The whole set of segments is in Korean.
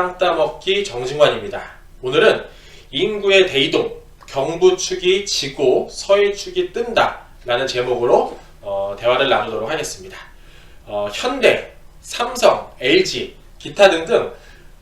땅 따먹기 정진관입니다. 오늘은 인구의 대이동, 경부축이 지고 서해축이 뜬다 라는 제목으로 어, 대화를 나누도록 하겠습니다. 어, 현대, 삼성, LG, 기타 등등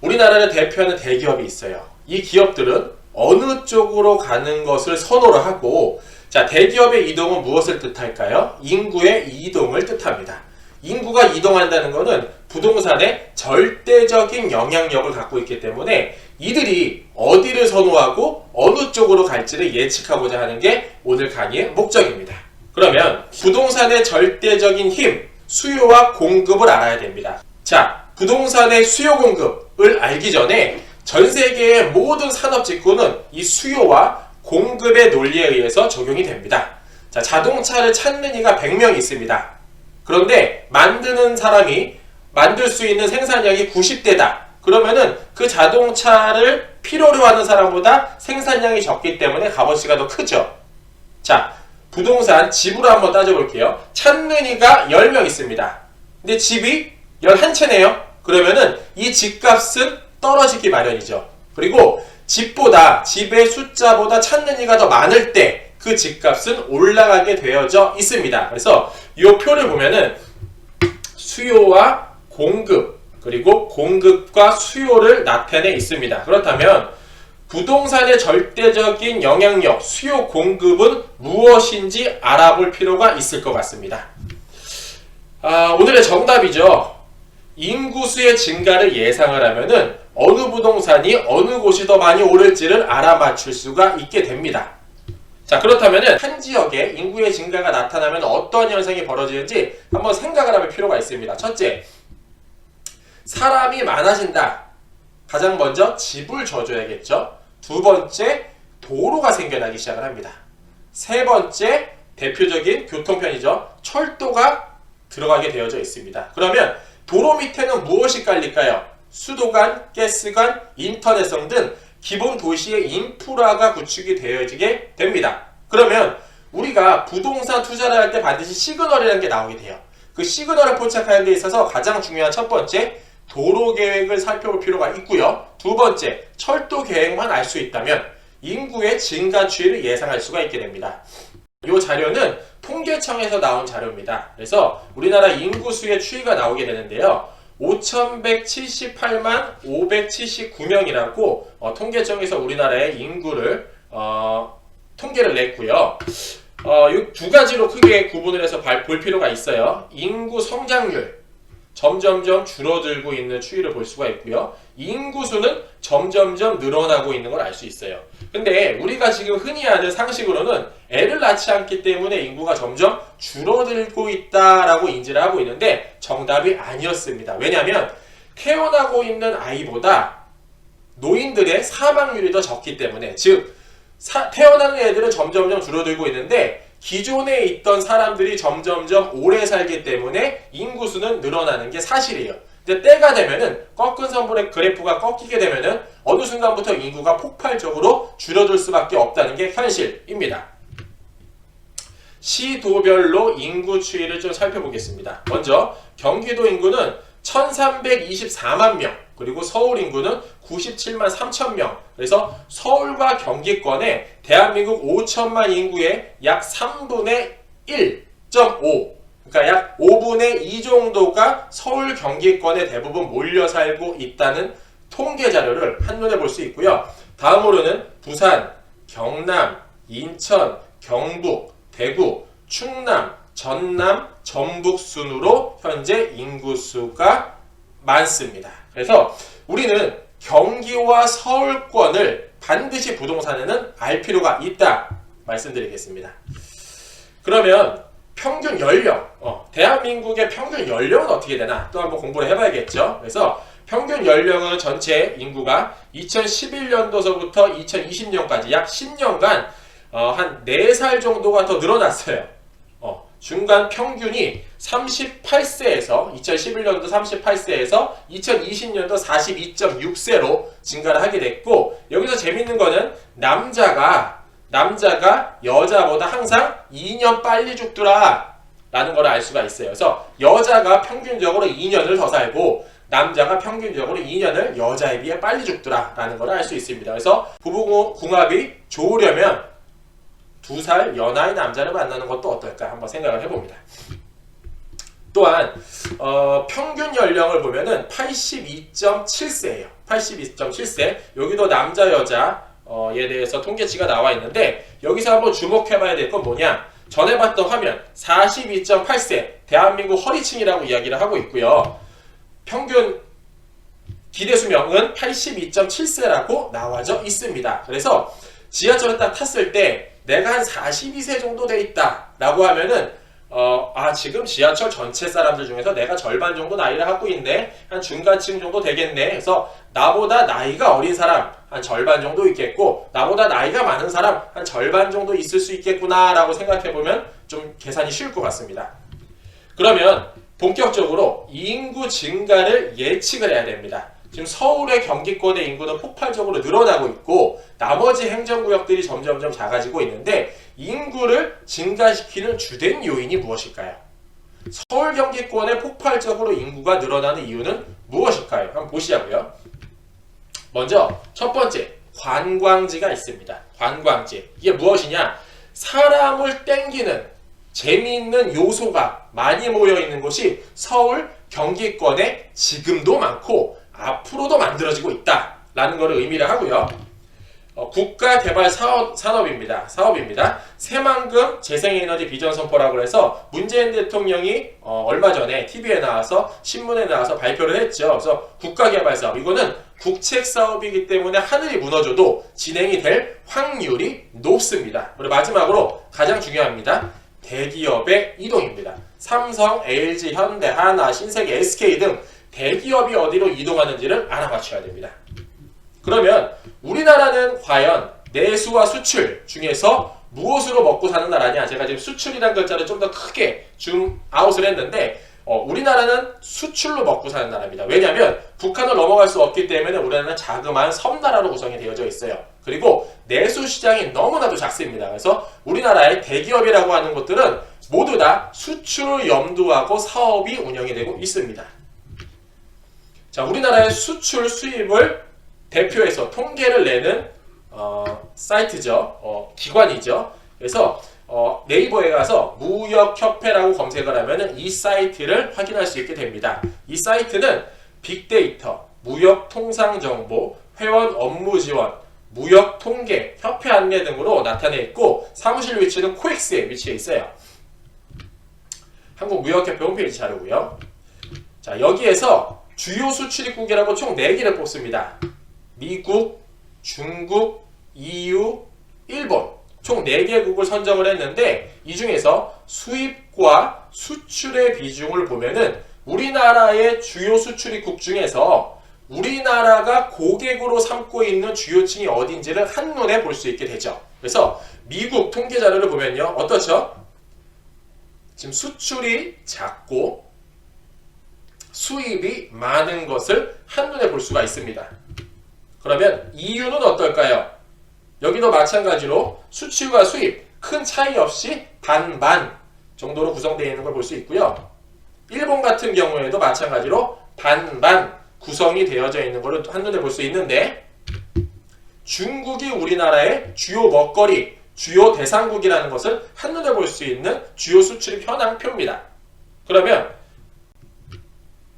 우리나라를 대표하는 대기업이 있어요. 이 기업들은 어느 쪽으로 가는 것을 선호를 하고 자 대기업의 이동은 무엇을 뜻할까요? 인구의 이동을 뜻합니다. 인구가 이동한다는 것은 부동산에 절대적인 영향력을 갖고 있기 때문에 이들이 어디를 선호하고 어느 쪽으로 갈지를 예측하고자 하는 게 오늘 강의의 목적입니다. 그러면 부동산의 절대적인 힘, 수요와 공급을 알아야 됩니다. 자, 부동산의 수요 공급을 알기 전에 전 세계의 모든 산업 직구는 이 수요와 공급의 논리에 의해서 적용이 됩니다. 자, 자동차를 찾는 이가 100명 있습니다. 그런데 만드는 사람이 만들 수 있는 생산량이 90대다. 그러면은 그 자동차를 필요로 하는 사람보다 생산량이 적기 때문에 값어치가 더 크죠. 자, 부동산 집으로 한번 따져볼게요. 찾는 이가 10명 있습니다. 근데 집이 11채네요. 그러면은 이 집값은 떨어지기 마련이죠. 그리고 집보다 집의 숫자보다 찾는 이가 더 많을 때 그 집값은 올라가게 되어져 있습니다. 그래서 이 표를 보면은 수요와 공급 그리고 공급과 수요를 나타내 있습니다. 그렇다면 부동산의 절대적인 영향력, 수요 공급은 무엇인지 알아볼 필요가 있을 것 같습니다. 아, 오늘의 정답이죠. 인구수의 증가를 예상을 하면은 어느 부동산이 어느 곳이 더 많이 오를지를 알아맞힐 수가 있게 됩니다. 자, 그렇다면은 한 지역에 인구의 증가가 나타나면 어떠한 현상이 벌어지는지 한번 생각을 해볼 필요가 있습니다. 첫째, 사람이 많아진다. 가장 먼저 집을 줘줘야겠죠. 두 번째, 도로가 생겨나기 시작을 합니다. 세 번째, 대표적인 교통편이죠. 철도가 들어가게 되어져 있습니다. 그러면 도로 밑에는 무엇이 깔릴까요? 수도관, 가스관, 인터넷성 등 기본 도시의 인프라가 구축이 되어지게 됩니다. 그러면 우리가 부동산 투자를 할 때 반드시 시그널이라는 게 나오게 돼요. 그 시그널을 포착하는 데 있어서 가장 중요한 첫 번째, 도로 계획을 살펴볼 필요가 있고요. 두 번째, 철도 계획만 알 수 있다면 인구의 증가 추이를 예상할 수가 있게 됩니다. 이 자료는 통계청에서 나온 자료입니다. 그래서 우리나라 인구수의 추이가 나오게 되는데요. 5,178만 579명이라고 어, 통계청에서 우리나라의 인구를 어, 통계를 냈고요. 어, 이두 가지로 크게 구분을 해서 발- 볼 필요가 있어요. 인구 성장률 점점점 줄어들고 있는 추이를 볼 수가 있고요. 인구수는 점점점 늘어나고 있는 걸 알 수 있어요. 근데 우리가 지금 흔히 아는 상식으로는 애를 낳지 않기 때문에 인구가 점점 줄어들고 있다라고 인지를 하고 있는데 정답이 아니었습니다. 왜냐하면 태어나고 있는 아이보다 노인들의 사망률이 더 적기 때문에 즉 사- 태어나는 애들은 점점점 줄어들고 있는데 기존에 있던 사람들이 점점점 오래 살기 때문에 인구수는 늘어나는 게 사실이에요. 근데 때가 되면은 꺾은 선분의 그래프가 꺾이게 되면은 어느 순간부터 인구가 폭발적으로 줄어들 수밖에 없다는 게 현실입니다. 시도별로 인구 추이를 좀 살펴보겠습니다. 먼저 경기도 인구는 1324만 명, 그리고 서울 인구는 97만 3천 명. 그래서 서울과 경기권에 대한민국 5천만 인구의 약 3분의 1.5, 그러니까 약 5분의 2 정도가 서울 경기권에 대부분 몰려 살고 있다는 통계 자료를 한눈에 볼 수 있고요. 다음으로는 부산, 경남, 인천, 경북, 대구, 충남, 전남, 전북 순으로 현재 인구수가 많습니다. 그래서 우리는 경기와 서울권을 반드시 부동산에는 알 필요가 있다 말씀드리겠습니다. 그러면 평균 연령, 어, 대한민국의 평균 연령은 어떻게 되나 또 한번 공부를 해봐야겠죠. 그래서 평균 연령은 전체 인구가 2011년도서부터 2020년까지 약 10년간 어, 한 4살 정도가 더 늘어났어요. 어, 중간 평균이 38세에서 2011년도 38세에서 2020년도 42.6세로 증가를 하게 됐고 여기서 재밌는 거는 남자가 남자가 여자보다 항상 2년 빨리 죽더라 라는 걸 알 수가 있어요. 그래서 여자가 평균적으로 2년을 더 살고 남자가 평균적으로 2년을 여자에 비해 빨리 죽더라 라는 걸 알 수 있습니다. 그래서 부부궁합이 좋으려면 두 살 연하의 남자를 만나는 것도 어떨까 한번 생각을 해봅니다. 또한 어, 평균 연령을 보면은 82.7세예요. 82.7세. 여기도 남자 여자에 대해서 통계치가 나와 있는데 여기서 한번 주목해봐야 될 건 뭐냐? 전에 봤던 화면 42.8세 대한민국 허리층이라고 이야기를 하고 있고요. 평균 기대 수명은 82.7세라고 나와져 있습니다. 그래서 지하철을 딱 탔을 때 내가 한 42세 정도 돼 있다라고 하면은 어, 아 지금 지하철 전체 사람들 중에서 내가 절반 정도 나이를 갖고 있네. 한 중간층 정도 되겠네. 그래서 나보다 나이가 어린 사람 한 절반 정도 있겠고 나보다 나이가 많은 사람 한 절반 정도 있을 수 있겠구나. 라고 생각해 보면 좀 계산이 쉬울 것 같습니다. 그러면 본격적으로 인구 증가를 예측을 해야 됩니다. 지금 서울의 경기권의 인구는 폭발적으로 늘어나고 있고 나머지 행정구역들이 점점점 작아지고 있는데 인구를 증가시키는 주된 요인이 무엇일까요? 서울 경기권의 폭발적으로 인구가 늘어나는 이유는 무엇일까요? 한번 보시자고요. 먼저 첫 번째 관광지가 있습니다. 관광지 이게 무엇이냐? 사람을 땡기는 재미있는 요소가 많이 모여 있는 곳이 서울 경기권에 지금도 많고 앞으로도 만들어지고 있다라는 것을 의미를 하고요. 어, 국가 개발 사업, 산업입니다. 사업입니다. 새만금 재생에너지 비전 선포라고 해서 문재인 대통령이 어, 얼마 전에 TV에 나와서 신문에 나와서 발표를 했죠. 그래서 국가 개발 사업 이거는 국책 사업이기 때문에 하늘이 무너져도 진행이 될 확률이 높습니다. 그리고 마지막으로 가장 중요합니다. 대기업의 이동입니다. 삼성, LG, 현대, 하나, 신세계, SK 등 대기업이 어디로 이동하는지를 알아맞혀야 됩니다. 그러면 우리나라는 과연 내수와 수출 중에서 무엇으로 먹고 사는 나라냐? 제가 지금 수출이라는 글자를 좀 더 크게 줌 아웃을 했는데 어, 우리나라는 수출로 먹고 사는 나라입니다. 왜냐하면 북한을 넘어갈 수 없기 때문에 우리나라는 자그마한 섬나라로 구성이 되어져 있어요. 그리고 내수 시장이 너무나도 작습니다. 그래서 우리나라의 대기업이라고 하는 것들은 모두 다 수출을 염두하고 사업이 운영이 되고 있습니다. 자, 우리나라의 수출 수입을 대표해서 통계를 내는 어, 사이트죠. 어, 기관이죠. 그래서 어, 네이버에 가서 무역협회라고 검색을 하면 이 사이트를 확인할 수 있게 됩니다. 이 사이트는 빅데이터, 무역 통상 정보, 회원 업무 지원, 무역 통계, 협회 안내 등으로 나타내 있고 사무실 위치는 코엑스에 위치해 있어요. 한국무역협회 홈페이지 자료고요. 자 여기에서 주요 수출입국이라고 총 4개를 뽑습니다. 미국, 중국, EU, 일본 총 4개국을 선정을 했는데 이 중에서 수입과 수출의 비중을 보면은 우리나라의 주요 수출입국 중에서 우리나라가 고객으로 삼고 있는 주요층이 어딘지를 한눈에 볼 수 있게 되죠. 그래서 미국 통계 자료를 보면요. 어떻죠? 지금 수출이 작고 수입이 많은 것을 한눈에 볼 수가 있습니다. 그러면 이유는 어떨까요? 여기도 마찬가지로 수출과 수입 큰 차이 없이 반반 정도로 구성되어 있는 걸 볼 수 있고요. 일본 같은 경우에도 마찬가지로 반반 구성이 되어져 있는 것을 한눈에 볼 수 있는데 중국이 우리나라의 주요 먹거리, 주요 대상국이라는 것을 한눈에 볼 수 있는 주요 수출입 현황표입니다. 그러면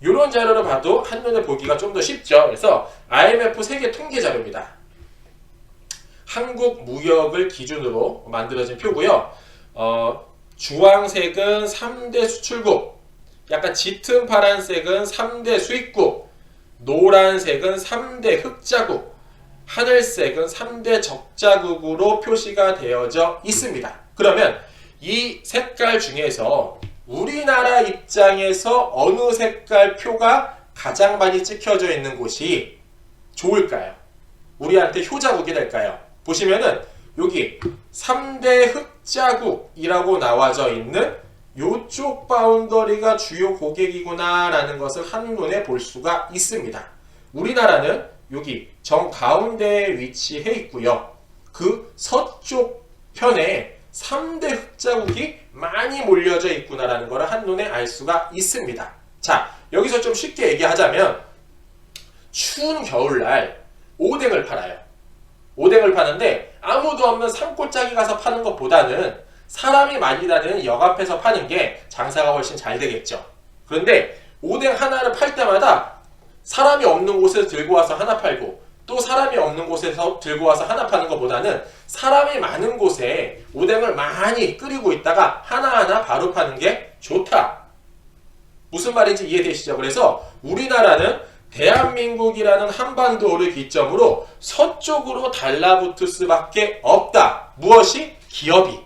이런 자료를 봐도 한눈에 보기가 좀 더 쉽죠. 그래서 IMF 세계 통계 자료입니다. 한국 무역을 기준으로 만들어진 표고요. 어, 주황색은 3대 수출국, 약간 짙은 파란색은 3대 수입국, 노란색은 3대 흑자국, 하늘색은 3대 적자국으로 표시가 되어져 있습니다. 그러면 이 색깔 중에서 우리나라 입장에서 어느 색깔 표가 가장 많이 찍혀져 있는 곳이 좋을까요? 우리한테 효자국이 될까요? 보시면은 여기 3대 흑자국이라고 나와져 있는 요쪽 바운더리가 주요 고객이구나 라는 것을 한눈에 볼 수가 있습니다. 우리나라는 여기 정 가운데에 위치해 있고요. 그 서쪽 편에 3대 흑자국이 많이 몰려져 있구나라는 것을 한눈에 알 수가 있습니다. 자, 여기서 좀 쉽게 얘기하자면 추운 겨울날 오뎅을 팔아요. 오뎅을 파는데 아무도 없는 산골짜기 가서 파는 것보다는 사람이 많이 다니는 역 앞에서 파는 게 장사가 훨씬 잘 되겠죠. 그런데 오뎅 하나를 팔 때마다 사람이 없는 곳에서 들고 와서 하나 팔고 또 사람이 없는 곳에서 들고 와서 하나 파는 것보다는 사람이 많은 곳에 오뎅을 많이 끓이고 있다가 하나하나 바로 파는 게 좋다. 무슨 말인지 이해되시죠? 그래서 우리나라는 대한민국이라는 한반도를 기점으로 서쪽으로 달라붙을 수밖에 없다. 무엇이? 기업이.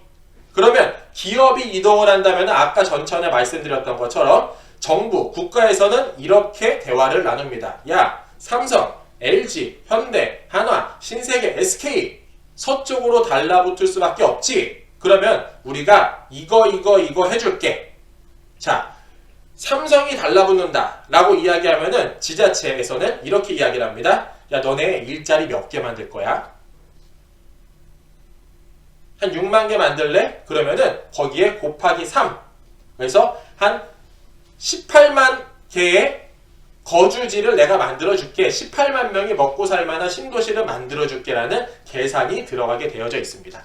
그러면 기업이 이동을 한다면 아까 전천에 말씀드렸던 것처럼 정부, 국가에서는 이렇게 대화를 나눕니다. 야, 삼성, LG, 현대, 한화, 신세계, SK 서쪽으로 달라붙을 수밖에 없지. 그러면 우리가 이거 이거 이거 해줄게. 자, 삼성이 달라붙는다 라고 이야기하면은 지자체에서는 이렇게 이야기를 합니다. 야, 너네 일자리 몇 개 만들 거야? 한 6만 개 만들래? 그러면은 거기에 곱하기 3. 그래서 한 18만 개의 거주지를 내가 만들어 줄게. 18만 명이 먹고 살 만한 신도시를 만들어 줄게라는 계산이 들어가게 되어져 있습니다.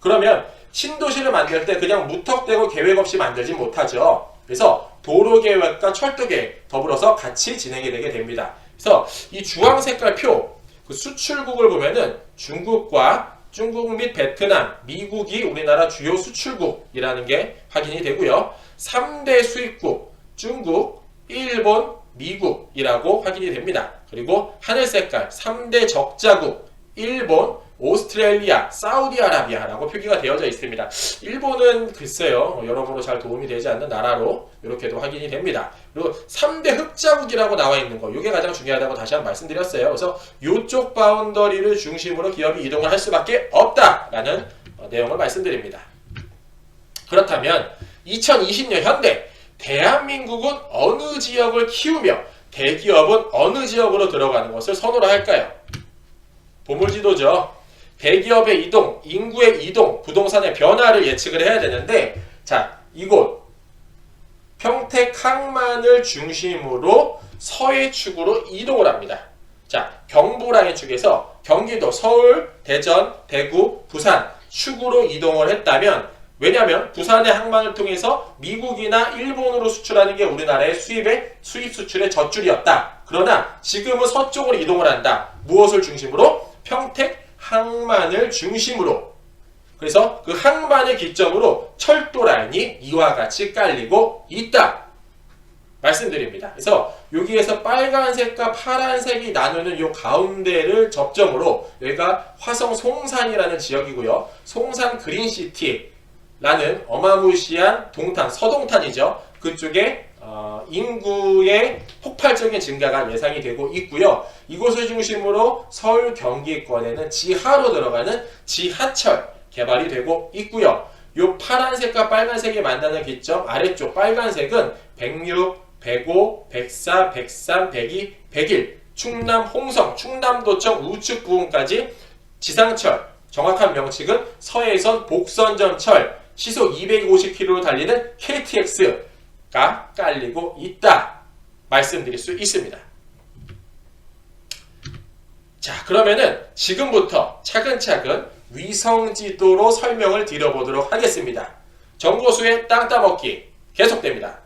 그러면 신도시를 만들 때 그냥 무턱대고 계획 없이 만들지 못하죠. 그래서 도로 계획과 철도 계획 더불어서 같이 진행이 되게 됩니다. 그래서 이 주황 색깔 표, 그 수출국을 보면은 중국과 중국 및 베트남, 미국이 우리나라 주요 수출국이라는 게 확인이 되고요. 3대 수입국, 중국, 일본, 미국이라고 확인이 됩니다. 그리고 하늘 색깔 3대 적자국, 일본, 오스트레일리아, 사우디아라비아라고 표기가 되어져 있습니다. 일본은 글쎄요, 여러모로 잘 도움이 되지 않는 나라로 이렇게도 확인이 됩니다. 그리고 3대 흑자국이라고 나와 있는 거, 이게 가장 중요하다고 다시 한번 말씀드렸어요. 그래서 이쪽 바운더리를 중심으로 기업이 이동을 할 수밖에 없다라는 어, 내용을 말씀드립니다. 그렇다면 2020년 현대 대한민국은 어느 지역을 키우며 대기업은 어느 지역으로 들어가는 것을 선호를 할까요? 보물지도죠. 대기업의 이동, 인구의 이동, 부동산의 변화를 예측을 해야 되는데 자 이곳 평택 항만을 중심으로 서해 축으로 이동을 합니다. 자 경부라인 축에서 경기도, 서울, 대전, 대구, 부산 축으로 이동을 했다면 왜냐하면 부산의 항만을 통해서 미국이나 일본으로 수출하는 게 우리나라의 수입의 수입 수출의 젖줄이었다. 그러나 지금은 서쪽으로 이동을 한다. 무엇을 중심으로? 평택 항만을 중심으로. 그래서 그 항만을 기점으로 철도 라인이 이와 같이 깔리고 있다. 말씀드립니다. 그래서 여기에서 빨간색과 파란색이 나누는 이 가운데를 접점으로 여기가 화성 송산이라는 지역이고요. 송산 그린시티 라는 어마무시한 동탄, 서동탄이죠. 그쪽에 어, 인구의 폭발적인 증가가 예상이 되고 있고요. 이곳을 중심으로 서울 경기권에는 지하로 들어가는 지하철 개발이 되고 있고요. 요 파란색과 빨간색이 만나는 기점 아래쪽 빨간색은 106, 105, 104, 103, 102, 101 충남 홍성, 충남도청 우측 부근까지 지상철 정확한 명칭은 서해선 복선전철 시속 250km로 달리는 KTX가 깔리고 있다. 말씀드릴 수 있습니다. 자, 그러면은 지금부터 차근차근 위성 지도로 설명을 드려보도록 하겠습니다. 정보수의 땅 따먹기 계속됩니다.